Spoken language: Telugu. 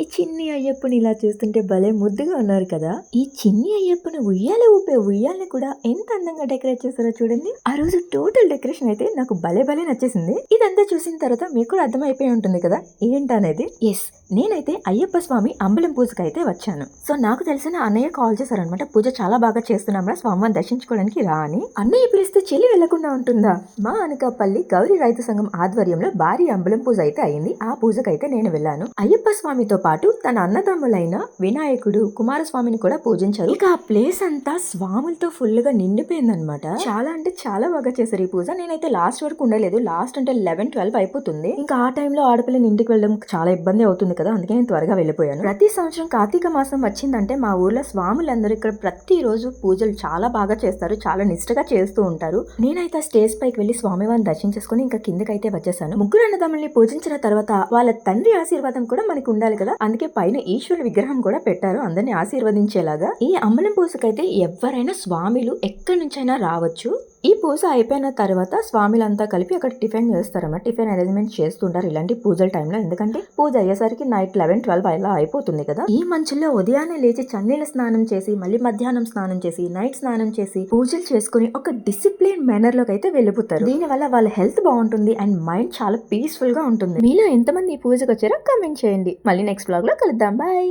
ఈ చిన్ని అయ్యప్పని ఇలా చూస్తుంటే భలే ముద్దుగా ఉన్నారు కదా. ఈ చిన్ని అయ్యప్పని ఉయ్యాల ఊపే ఉయ్యాలని కూడా ఎంత అందంగా డెకరేట్ చేశారో చూడండి. ఆ రోజు టోటల్ డెకరేషన్ అయితే నాకు భలే భలే నచ్చేసింది. ఇదంతా చూసిన తర్వాత మీకు కూడా అర్థమైపోయి ఉంటుంది కదా. ఏంటనేది? ఎస్ నేనైతే అయ్యప్ప స్వామి అంబలం పూజకి అయితే వచ్చాను. సో నాకు తెలిసిన అన్నయ్య కాల్ చేశారనమాట పూజ చాలా బాగా చేస్తున్నాం స్వామివారిని దర్శించుకోవడానికి రా అని. అన్నయ్య పిలిస్తే చెల్లి వెళ్ళకుండా ఉంటుందా? మా అనకాపల్లి గౌరీ రైతు సంఘం ఆధ్వర్యంలో భారీ అంబలం పూజ అయితే అయింది. ఆ పూజకైతే నేను వెళ్ళాను. అయ్యప్ప స్వామితో పాటు తన అన్నదమ్ములైన వినాయకుడు కుమారస్వామిని కూడా పూజించారు. ఇక ఆ ప్లేస్ అంతా స్వాములతో ఫుల్గా నిండిపోయిందనమాట చాలా అంటే చాలా బాగా చేశారు ఈ పూజ. నేనైతే లాస్ట్ వరకు ఉండలేదు. లాస్ట్ అంటే లెవెన్ ట్వెల్వ్ అయిపోతుంది. ఇంకా ఆ టైంలో ఆడపిల్లని ఇంటికి వెళ్ళడం చాలా ఇబ్బంది అవుతుంది కదా అందుకే నేను త్వరగా వెళ్ళిపోయాను. ప్రతి సంవత్సరం కార్తీక మాసం వచ్చిందంటే మా ఊర్లో స్వాములందరూ ఇక్కడ ప్రతిరోజు పూజలు చాలా బాగా చేస్తారు చాలా నిష్ఠగా చేస్తూ ఉంటారు. నేనైతే స్టేజ్ పైకి వెళ్ళి స్వామివారిని దర్శించేసుకుని ఇంకా కిందకైతే వచ్చేసాను. ముగ్గురు అన్నదమ్ముల్ని పూజించిన తర్వాత వాళ్ళ తండ్రి ఆశీర్వాదం కూడా మనకు ఉండాలి కదా అందుకే పైన ఈశ్వరుడు విగ్రహం కూడా పెట్టారు అందరిని ఆశీర్వదించేలాగా. ఈ అమ్మలం పూజకైతే ఎవరైనా స్వామిలు ఎక్కడి నుంచైనా రావచ్చు. ఈ పూజ అయిపోయిన తర్వాత స్వామిలంతా కలిపి అక్కడ టిఫిన్ చేస్తారన్నమాట టిఫిన్ అరేంజ్మెంట్ చేస్తుంటారు ఇలాంటి పూజల టైంలో. ఎందుకంటే పూజ అయ్యేసరికి నైట్ లెవెన్ ట్వెల్వ్ అలా అయిపోతుంది కదా. ఈ మంచులో ఉదయాన్నే లేచి చన్నీళ్ళ స్నానం చేసి మళ్ళీ మధ్యాహ్నం స్నానం చేసి నైట్ స్నానం చేసి పూజలు చేసుకుని ఒక డిసిప్లిన్ మేనర్లోకి అయితే వెళ్ళిపోతారు. దీని వల్ల వాళ్ళ హెల్త్ బాగుంటుంది అండ్ మైండ్ చాలా పీస్ఫుల్గా ఉంటుంది. మీలో ఎంతమంది ఈ పూజకు వచ్చారో కామెంట్ చేయండి. మళ్ళీ నెక్స్ట్ బ్లాగ్లో కలుద్దాం. బాయ్.